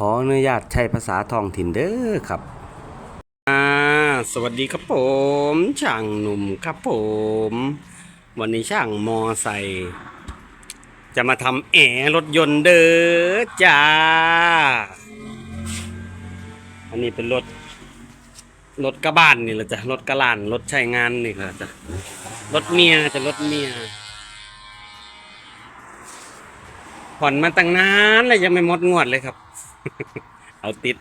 ขออนุญาตใช้ภาษาท้องถิ่นเด้อครับอ่าสวัสดีครับผมช่างหนุ่มครับผม วันนี้ช่างมอไซค์จะมาทำแอร์รถยนต์เด้อจ้า อันนี้เป็นรถรถกระบานนี่แหละจ้ะรถกระลานรถใช้งานนี่แหละจ้ะรถเมียจะรถเมียผ่อนมาตั้งนานแล้วยังไม่หมดงวดเลยครับ เอาติด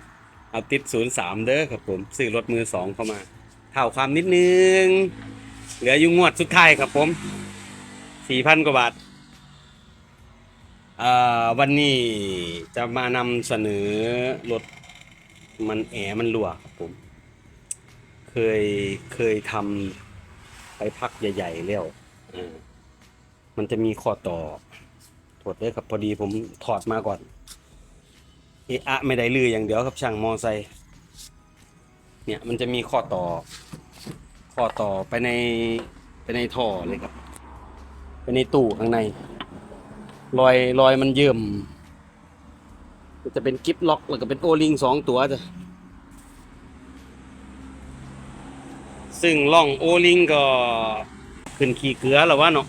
เอาติดศูนย์สามเด้อครับผม ซื้อรถมือสองเข้ามาเท่าความนิดนึง เหลืออยู่งวดสุดท้ายครับผมสี่พันกว่าบาทวันนี้จะมานำเสนอรถมันแอมันรั่วครับผม เคยเคยทำไปพักใหญ่ ๆ แล้วมันจะมีข้อต่อถอดเลยครับพอดีผมถอดมาก่อน เอะอะไม่ได้ลืออย่างเดียวครับช่างมอไซค์เนี่ยมันจะมีข้อต่อ ข้อต่อไปในไปในท่อเลยครับ ไปในตู้ข้างใน รอยรอยมันเยิ่มจะเป็นกิฟล็อกแล้วก็เป็นโอลิงสองตัวจ้ะซึ่งล่องโอลิงก็ขึ้นขี่เกลือแล้ววะเนาะ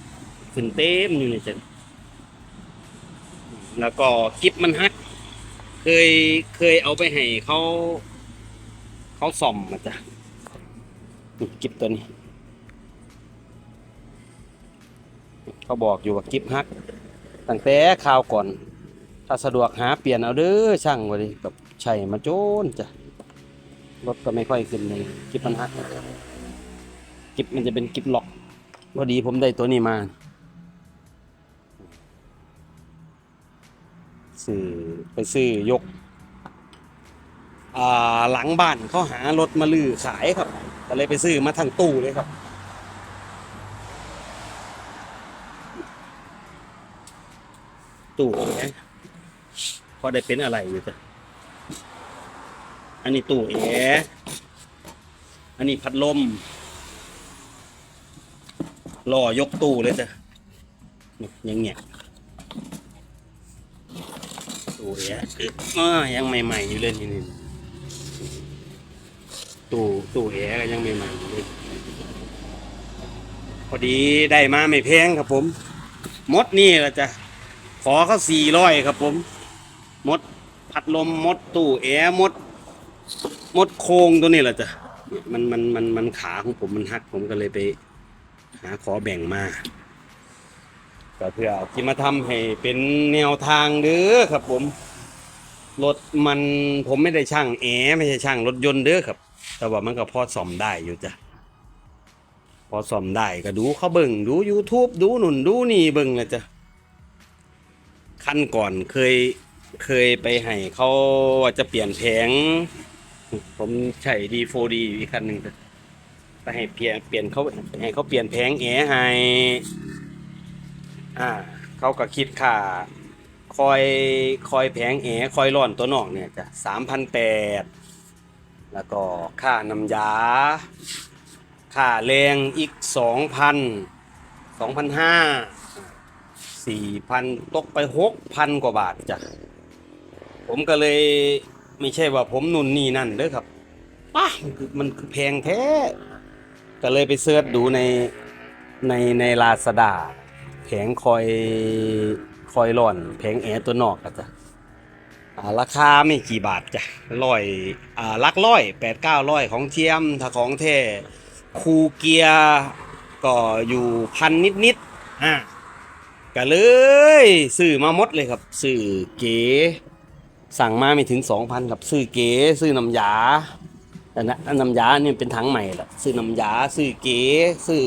ขึ้นเต็มอยู่ในจ้ะแล้วก็กิฟมันฮัก เคยเคยเอาไปให้เขาเขาส่อมมาจ้ะกิฟตัวนี้ เขาบอกอยู่ว่ากิฟฮักตั้งแต่ข่าวก่อน ถ้าสะดวกหาเปลี่ยนเอาเด้อช่างวะดิแบบใช่มาโจนจ้ะรถก็ไม่ค่อยขึ้นเลยกิฟมันฮักกิฟมันจะเป็นกิฟล็อกพอดีผมได้ตัวนี้มา ซื้อไปซื้อยกอหลังบ้านเขาหารถมาลือขายครับก็เลยไปซื้อมาทั้งตู้เลยครับ ตู้แอร์พอได้เป็นอะไรอยู่จ้ะอันนี้ตู้แอร์อันนี้พัดลมล่อยกตู้เลยจ้ะอย่างเงี้ย ตู้แอร์เอยังใหม่ๆอยู่เลยนี่นี่ตู้ตู้แอร์ก็ยังใหม่ๆอยู่เลยพอดีได้มาไม่แพงครับผม มดนี่แหละจ้ะขอเขาสี่ร้อยครับผม มดพัดลมมดตู้แอร์มด มดโครงตัวนี้แหละจ้ะมันมันมันมันขาของผมมันหักผมก็เลยไป หาขอแบ่งมาก็เพื่อที่มาทำให้เป็นแนวทางเด้อครับผม รถมันผมไม่ได้ช่างแอไม่ใช่ช่างรถยนต์เด้อครับ แต่ว่ามันก็พอซ่อมได้อยู่จ้ะพอซ่อมได้ก็ดูเขาเบิ่งดู YouTube ดูหนุนดูนี่เบิ่งนะจ้ะขั้นก่อนเคยเคยไปให้เขาว่าจะเปลี่ยนแผง ผมใช้ดีโฟดีอีกคันหนึ่งจ้ะไปให้เปลี่ยนเปลี่ยนเขาให้เขาเปลี่ยนแผงแอให้อ่าเขาก็คิดค่า คอยคอยแผงแอคอยร่อนตัวนอกเนี่ยจะสามพันแปดแล้วก็ค่าน้ำยา ค่าแรงอีกสองพันสองพันห้าสี่พันตกไปหกพันกว่าบาทจ้ะผมก็เลยไม่ใช่ว่าผมนุ่นนี่นั่นเด้อครับป้ามันคือมันคือแพงแท้ ก็เลยไปเสิร์ชดูในในในลาซาด้าแผงคอย คอยร่อนแผงแอร์ตัวนอกอะจ้ะอ่าราคาไม่กี่บาทจ้ะร้อยอ่าลักร้อยแปดเก้าร้อยของเทียมถ้าของแท้คูเกียร์ก็อยู่พันนิดนิดๆอะก็เลยซื้อมาหมดเลยครับซื้อเก๋สั่งมาไม่ถึงสองพันครับซื้อเก๋ซื้อน้ำยาแต่นะน้ำยานี่เป็นถังใหม่แหละซื้อน้ำยาซื้อเก๋ซื้อ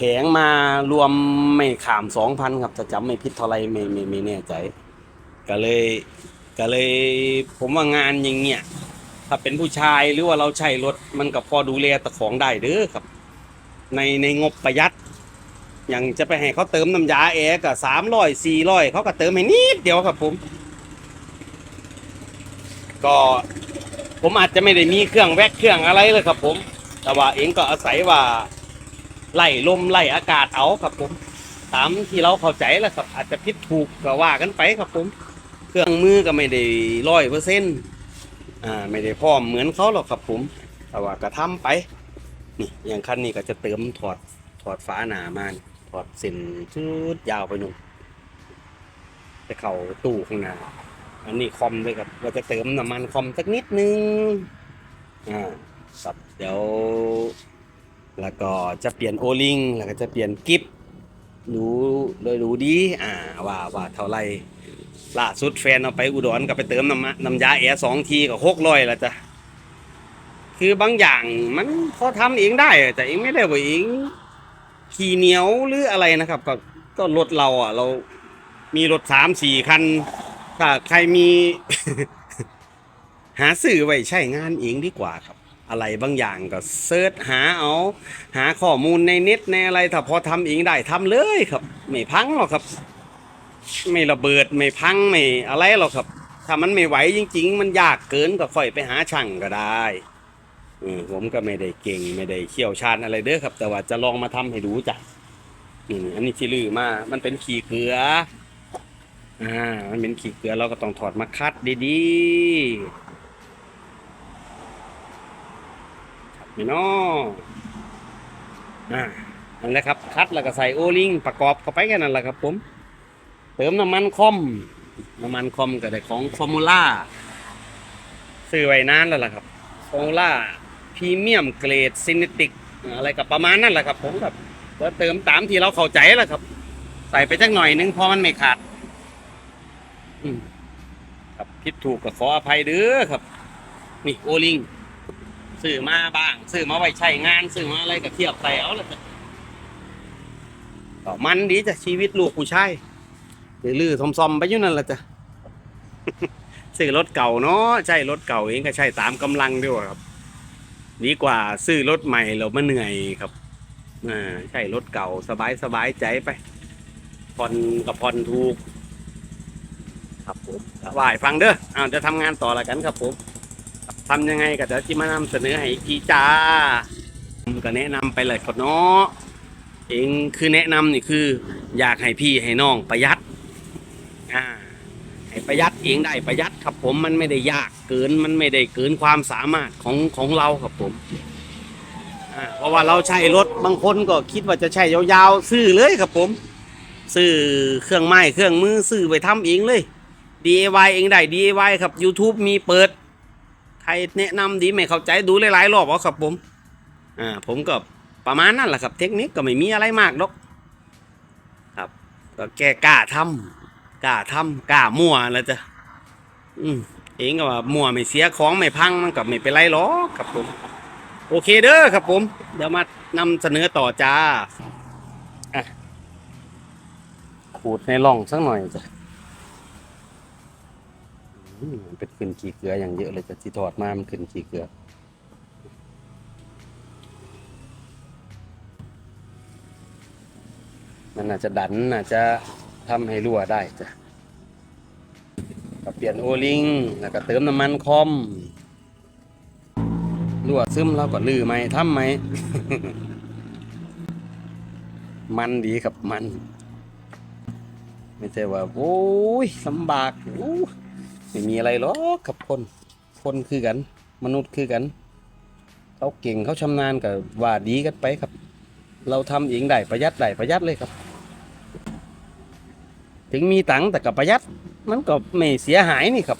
แผงมารวมไม่ขามสองพันครับจะจำไม่ผิดเท่าไรไม่ไม่ไม่แน่ใจ ก็เลยก็เลยผมว่างานอย่างเงี้ยถ้าเป็นผู้ชายหรือว่าเราใช้รถมันก็พอดูแลตะของได้เด้อครับ ในในงบประหยัด อย่างจะไปให้เขาเติมน้ำยาแอร์ก็สามร้อยสี่ร้อยเขาก็เติมให้นิดเดียวครับผม ก็ผมอาจจะไม่ได้มีเครื่องแวกเครื่องอะไรเลยครับผม แต่ว่าเองก็อาศัยว่า ไล่ลมไล่อากาศเอาครับผม ตามที่เราเข้าใจแหล้วครับ อาจจะผิดถูกก็ว่ากันไปครับผม เครื่องมือก็ไม่ได้ร้อยเปอร์เซ็นต์อ่าไม่ได้พร้อมเหมือนเขาหรอกครับผม แต่ว่าก็ทำไปนี่อย่างคันนี้ก็จะเติมถอดถอดฝาหนามานี่ถอดเส้นชืดยาวไปหนู่นจะเข้าตู้ข้างหน้าอันนี้คอมด้วยครับเราจะเติมน้ำมันคอมสักนิดนึงอ่าครับเดี๋ยว แล้วก็จะเปลี่ยนโอลิงแล้วก็จะเปลี่ยนกิฟรู้โดยรู้ดีอ่าว่าว่าเท่าไหรล่าสุดแฟนเอาไปอุดรก็ไปเติมน้ำน้ำยาแอร์สองทีก็หกร้อยแล้วจ้ะคือบางอย่างมันพอทำเองได้ แต่เองไม่ได้ว่าเองขี่เหนียวหรืออะไรนะครับ ก็ก็รถเราอะ เรามีรถสามสี่คัน ถ้าใครมี หาสื่อไว้ใช้งานเองดีกว่าครับ อะไรบางอย่างก็เซิร์ชหาเอา หาข้อมูลในเน็ตในอะไรถ้าพอทำเองได้ทำเลยครับ ไม่พังหรอกครับ ไม่ระเบิดไม่พังไม่อะไรหรอกครับ ถ้ามันไม่ไหวจริง ๆ มันยากเกินก็ค่อยไปหาช่างก็ได้ออผมก็ไม่ได้เก่งไม่ได้เชี่ยวชาญอะไรเด้อครับ แต่ว่าจะลองมาทำให้ดูจ้ะนี่อันนี้ที่ลือมา มันเป็นขี้เกลืออ่า มันเป็นขี้เกลือเราก็ต้องถอดมาคัดดีๆ พี่น้องอ่านั่นแหละครับ คัดแล้วก็ใส่โอลิงประกอบเข้าไปแค่นั้นแหละครับ ผม เติมน้ำมันคอม น้ำมันคอมก็ได้ของฟอร์มูล่าซื้อไว้นานแล้วล่ะครับฟอร์มูล่าพรีเมียมเกรดซินิติกอะไรกับประมาณนั่นแหละครับ ผมแบบก็เติมตามที่เราเข้าใจแหละครับ ใส่ไปจักหน่อยนึงเพอมันไม่ขาดครับผิดถูกก็ขออภัยเด้อครับ นี่โอลิง ซื้อมาบ้างซื้อมาไว้ใช้งานซื้อมาอะไรก็เทียบใส่เอาละจ้ะมันดีจ้ะชีวิตลูกผู้ชายลื้อๆซอมๆไปอยู่นั่นละจ้ะซื้อรถเก่าเนาะใช่รถเก่าเองก็ใช่ตามกำลังด้วยครับดีกว่าซื้อรถใหม่เรามาเหนื่อยครับอ่าใช่รถเก่าสบายสบายใจไปผ่อนกับผ่อนถูก ครับผมว่าให้ฟังเด้ออ้าวจะทำงานต่อละกันครับผม ทำยังไงก็เดี๋ยวที่มานำเสนอให้อีกทีจ้าผมก็แนะนำไปเลยครับเนาะเองคือแนะนำนี่คือ อยากให้พี่ให้น้องประหยัดอ่าให้ประหยัดเองได้ประหยัดครับผมมันไม่ได้ยากเกินมันไม่ได้เกินความสามารถของของเราครับผมอ่าเพราะว่าเราใช้รถบางคนก็คิดว่าจะใช้ยาวๆซื้อเลยครับผม ซื้อเครื่องไม้เครื่องมือซื้อไปทำเองเลย DIY เองได้ DIY ครับ YouTube มีเปิด รแนะนำดีไม่เข้าใจดูหลายๆรอบเอาครับผมอ่าผมก็ประมาณนั้นแหละครับ เทคนิคก็ไม่มีอะไรมากหรอกครับก็แก้กล้าทำกล้าทำกล้ามั่วแล้วจ้ะอืมเองก็ว่ามั่วไม่เสียของไม่พังมันก็ไม่เป็นไรหรอกครับผม โอเคเด้อครับผม เดี๋ยวมานำเสนอต่อจ้าอะขูดในร่องสักหน่อยจ้ะ มันเป็นขึ้นขี้เกลืออย่างเยอะเลยแต่ที่ถอดมามันขึ้นขี้เกลือมันอาจจะดันอาจจะทำให้รั่วได้จ้ะก็เปลี่ยนโอลิงแล้วก็เติมน้ำมันคอมรั่วซึมแล้วก็ลื้อไหมทำไหม มันดีครับมัน ไม่ใช่ว่า โอ้ยลำบากโอ้ ไม่มีอะไรหรอกกับคน คนคือกัน มนุษย์คือกัน เขาเก่งเขาชำนาญกับว่าดีกันไปครับ เราทำเองได้ประหยัดได้ประหยัดเลยครับ ถึงมีตังแต่กับประหยัด มันก็ไม่เสียหายนี่ครับ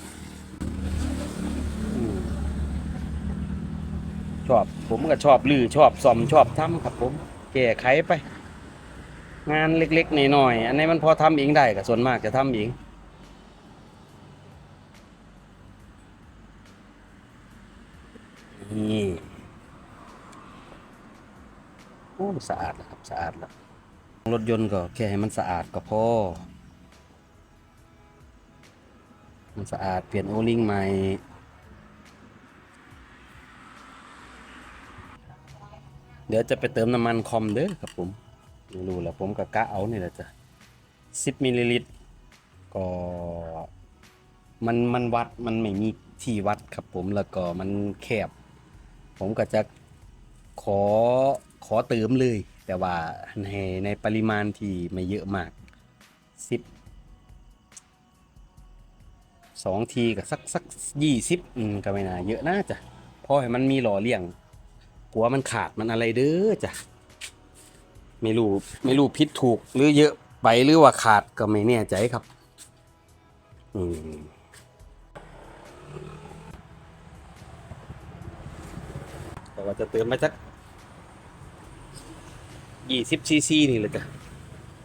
ชอบ ผมก็ชอบลือชอบซ่อมชอบทำครับ ผมแก้ไขไป งานเล็กๆน้อยๆอันนี้มันพอทำเองได้ก็ส่วนมากจะทำเอง นี่โอ้ สะอาดแล้วครับสะอาดแล้วรถยนต์ก็แค่ให้มันสะอาดก็พอมันสะอาดเปลี่ยนโอลิงใหม่เดี๋ยวจะไปเติมน้ำมันคอมเด้อครับผมไม่รู้แหละผมก็กะเอานี่แหละจ้ะสิบมิลลิลิตรก็มันมันวัดมันไม่มีที่วัดครับผมแล้วก็มันแคบ ผมก็จะขอ ขอเติมเลย แต่ว่าในในปริมาณที่ไม่เยอะมากสิบสองทีกับสักสักยี่สิบอืมก็ไม่น่าเยอะน่าจะเพราะให้มันมีหล่อเลี้ยงกลัวมันขาดมันอะไรเด้อจ้ะไม่รู้ไม่รู้พิษถูกหรือเยอะไปหรือว่าขาดก็ไม่แน่ใจครับ อืมแต่ว่าจะเติมมาสัก ยี่สิบซีซีนี่เลยจ้ะ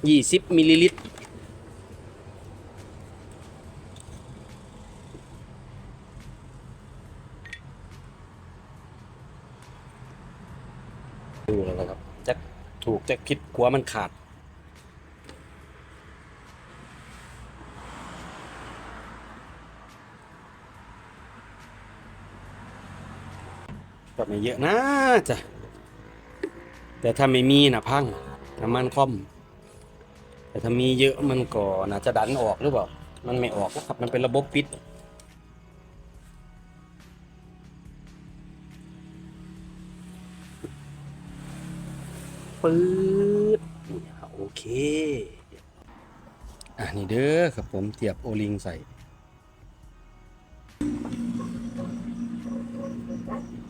ยี่สิบมิลลิลิตรดูแล้วนะครับจะถูกจะคิดกลัวมันขาดก็ไม่เยอะนะจ้ะ แต่ถ้าไม่มีนะพังน้ำมันคอม แต่ถ้ามีเยอะมันก็น่าจะดันออกหรือเปล่า มันไม่ออกนะครับ มันเป็นระบบปิด ปื๊ดโอเค อะนี่เด้อครับผมเทียบโอลิงใส่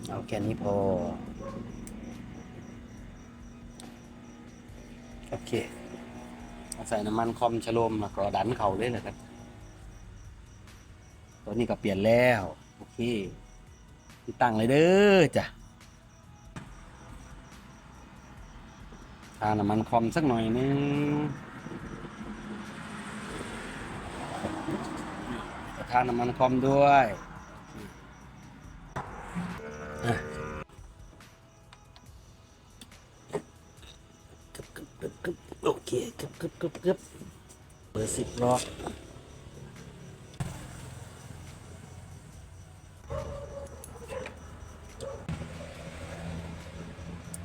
เอาแค่นี้พอ โอเคใส่น้ำมันคอมชโลมแล้วก็ดันเข่าเลยเลยครับ ตัวนี้ก็เปลี่ยนแล้ว โอเคที่ตั้งเลยเด้อจ้ะทาน้ำมันคอมสักหน่อยนึงทาน้ำมันคอมด้วยอะ กึบกึบกึบกึบเบอร์สิบล็อก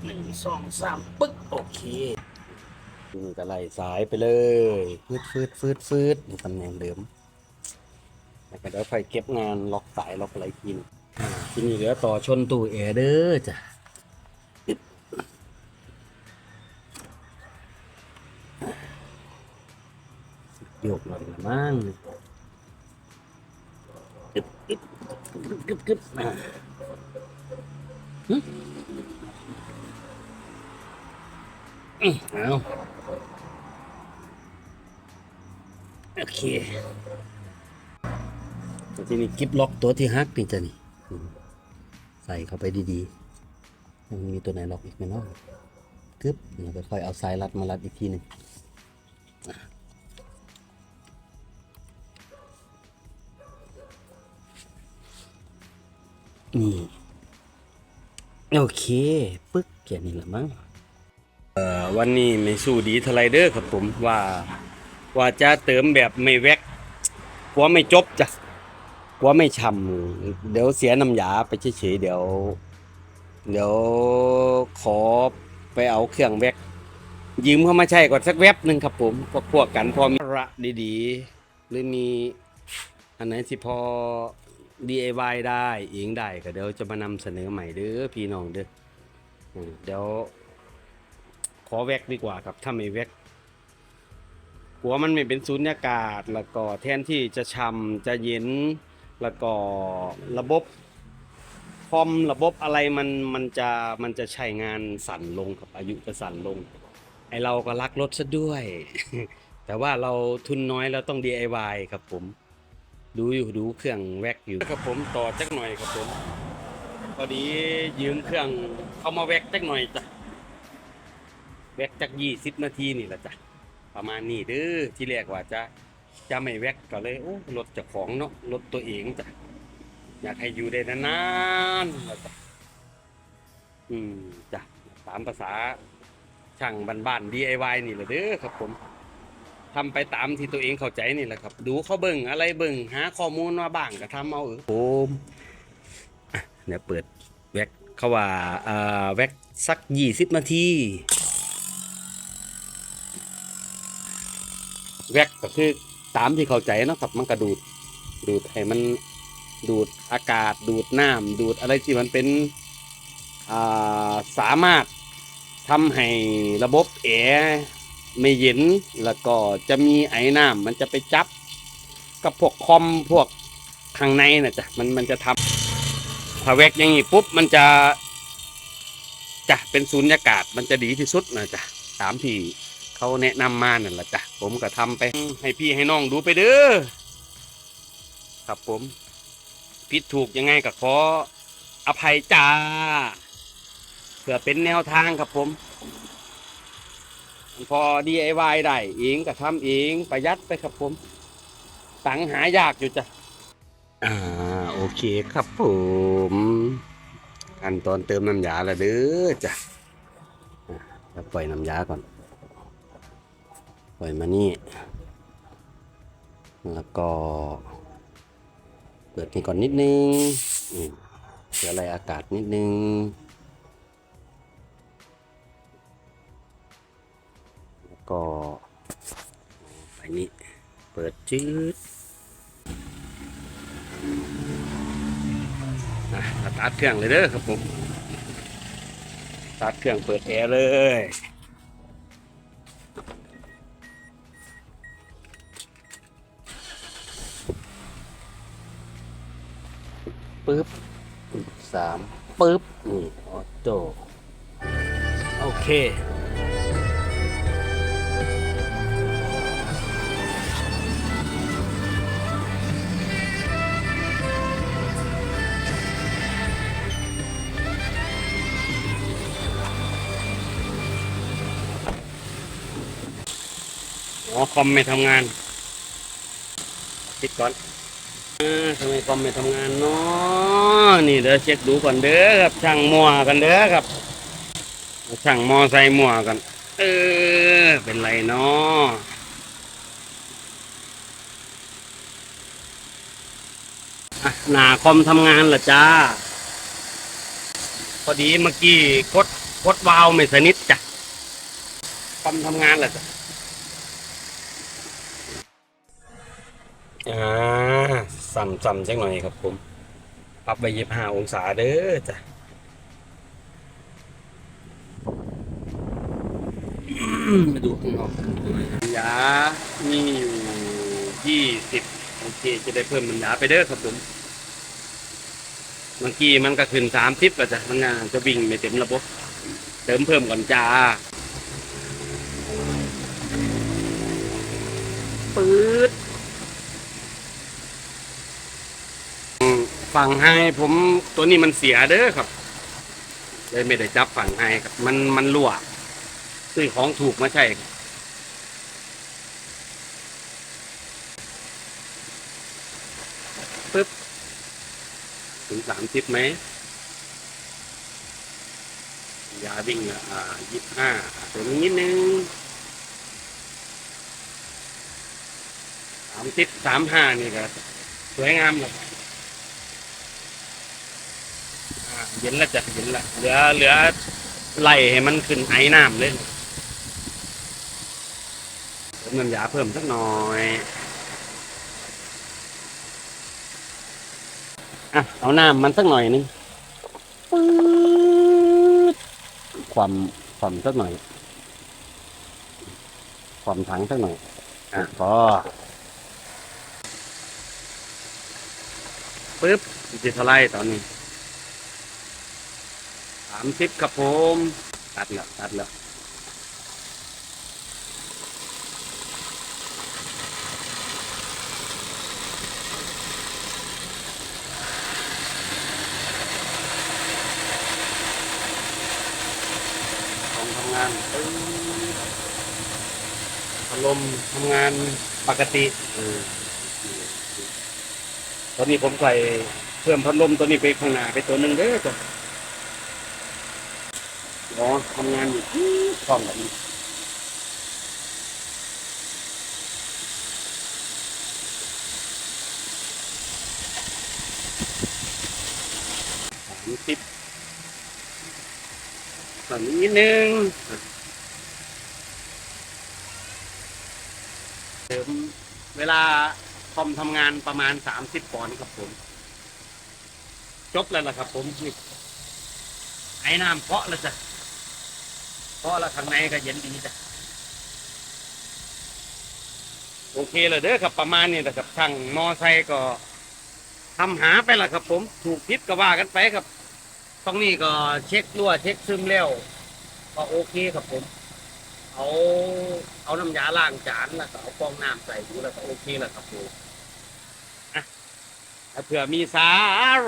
หนึ่งสองสามปึ๊กโอเคนี่ก็ไล่สายไปเลยฟืดฟืดฟืดฟืดในตำแหน่งเดิมแล้วก็เดี๋ยวค่อยเก็บงานล็อกสายล็อกอะไรกินอ่าทีนี้เหลือต่อชนตู้แอร์เด้อจ้ะ ยกหน่อยละมั้งกึบกึบกึบกึบอ่าหึอืมเอาโอเคแล้วที่นี้กิฟล็อกตัวที่ฮักนี่จ้ะนี่ ใส่เข้าไปดีๆยังมีตัวไหนล็อกอีกไหมเนาะกึบแล้วก็ค่อยเอาสายรัดมารัดอีกทีหนึ่ง นี่ โอเค ปึ๊กแค่นี้ละมั้งเอ่อวันนี้ไม่สู้ดีทลายเดอร์ครับผมว่าว่าจะเติมแบบไม่แวกกลัวไม่จบจ้ะกลัวไม่ช่ำเดี๋ยวเสียน้ำยาไปเฉยๆเดี๋ยว เดี๋ยวขอไปเอาเครื่องแวกยืมเข้ามาใช้ก่อนสักแวบหนึ่งครับผมพวกพวกกันพอมีระดีๆ หรือมีอันไหนที่พอ DIY ได้เองได้ก็เดี๋ยวจะมานำเสนอใหม่เด้อพี่น้องเด้อเดี๋ยว ขอแวกดีกว่าครับถ้าไม่แวกกลัวมันไม่เป็นสูญญากาศแล้วก็แทนที่จะช่ำจะเย็นแล้วก็ระบบคอมระบบอะไรมันมันจะมันจะใช้งานสั่นลงครับอายุจะสั่นลง ไอเราก็รักรถซะด้วย แต่ว่าเราทุนน้อยเราต้อง DIY ครับผม ดูอยู่ดูเครื่องแว็กอยู่ครับผมต่อจักหน่อยครับผมพอดียืมเครื่องเขามาแว็กจักหน่อยจ้ะแว็กจักยี่สิบนาทีนี่แหละจ้ะประมาณนี้เด้อที่แรกว่าจะจะไม่แว็กก็เลยโอ้รถเจ้าของเนาะรถตัวเองจ้ะอยากให้อยู่ได้นานๆแล้วจ้ะอืมจ้ะตามภาษาช่างบ้านๆ DIY นี่แหละเด้อครับผม ทำไปตามที่ตัวเองเข้าใจนี่แหละครับ ดูเขาเบิ่งอะไรเบิ่งหาข้อมูลมาบ้างก็ทำเอาเออโอมเดี๋ยวเปิดแว็กเขาว่าอ่าแว็กสักยี่สิบนาทีแว็กก็คือตามที่เข้าใจนะครับมันกระดูดดูดให้มันดูดอากาศดูดน้ำดูดอะไรที่มันเป็นาสามารถทำให้ระบบแอร์ ไม่เย็นแล้วก็จะมีไอ้น้ำมันจะไปจับ กับพวกคอมพวกข้างในนะจ๊ะมันมันจะทำถ้าแวกอย่างนี้ปุ๊บมันจะจะเป็นศูนยากาศมันจะดีที่สุดนะจ๊ะตามที่เขาแนะนำมานั่นแหละจ้ะผมก็ทำไปให้พี่ให้น้องดูไปเด้อครับผมผิดถูกยังไงก็ขออภัยจ้าเพื่อเป็นแนวทางครับผม พอ DIY ได้เองก็ทำเองประหยัดไปครับผมตังหายากอยู่จ้ะ อ่า โอเคครับผมขั้นตอนเติมน้ำยาละเด้อจ้ะอะปล่อยน้ำยาก่อน ปล่อยมานี่ แล้วก็ เปิดนี่ก่อนนิดนึงเพื่ออะไรอากาศนิดนึง ก็ไปนี่เปิดจืดอะตาร์ทเครื่องเลยเด้อครับผมตาร์ทเครื่องเปิดแอร์เลยปึ๊บสามปึ๊บนี่ออโต้โอเค อ๋อคอมไม่ทำงานปิดก่อนเออทำไมคอมไม่ทำงานเนาะนี่เดี๋ยวเช็คดูก่อนเด้อครับช่างมัวกันเด้อครับช่างมอไซค์มัวกัน เออ เป็นไรเนาะหนาคอมทำงานเหรอจ้า พอดีเมื่อกี้กดกดวาล์วไม่สนิทจ้ะคอมทำงานเหรอจ้ะ อ่าสั่มสั่มจังหน่อยครับผมปรับไปยี่ห้าองศาเด้อจ้ะมาดูข้างนอกกันหน่อยนะยามีอยู่ยี่สิบโอเค จะได้เพิ่มมันยาไปเด้อครับผมเมื่อกี้มันก็ขึ้นสามสิบก็จะมันน่าจะวิ่งไม่เต็มระบบ เติมเพิ่มก่อนจ้าปื๊ด ฝั่งไฮผมตัวนี้มันเสียเด้อครับ เลยไม่ได้จับฝั่งไฮครับ มันมันรั่วซื้อของถูกมาใช่ปึ๊บ ถึงสามสิบไหมยาวิ่งอ่ายี่ห้าตัวนี้นิดนึงสามสิบสามห้านี่ก็สวยงามเลย อ่า เย็นแล้วจะเย็นละเหลือเหลือไล่ให้มันขึ้นไอ้น้ำเลยเติมน้ำยาเพิ่มสักหน่อยอะเอาน้ำมันสักหน่อยนึงปื๊ดความความสักหน่อย ความถังสักหน่อย อะพอปึ๊บจะเท่าไรตอนนี้ามสิบครับผม ตัดแล้วตัดแล้วของทำงานตึ้งพัดลมทำงานปกติตอนนี้ผมใส่เพิ่มพัดลมตัวนี้ไปข้างหน้าไปตัวหนึ่งเด้อจ้ะ อ๋อทำงานอยู่ที่กล้องแบบนี้สามสิบตอนนี้นิดนึงเติมเวลาคอมทำงานประมาณสามสิบปอนด์ครับผม จบแล้วล่ะครับผมไอ้น้ำเพาะแล้วจ้ะ เพราะละข้างในก็เย็นดีจ้ะโอเคเลยเด้อครับประมาณนี้แต่กับช่างมอไซค์ก็ทำหาไปละครับ ผมถูกพิษก็ว่ากันไปครับตรงนี้ก็เช็ครั่วเช็คซึมแล้วก็โอเคครับผม เอาเอาน้ำยาล้างจานแล้วก็เอาฟองน้ำใส่ดูแล้วก็โอเคแล้วครับผมอะถ้าเผื่อมีสา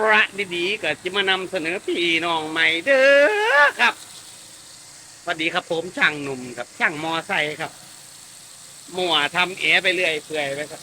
ระดีๆก็จะมานำเสนอพี่น้องใหม่เด้อครับ สวัสดีครับผมช่างหนุ่มครับช่างมอไซค์ครับ มัวทำแอไปเรื่อยเปื่อยไปครับ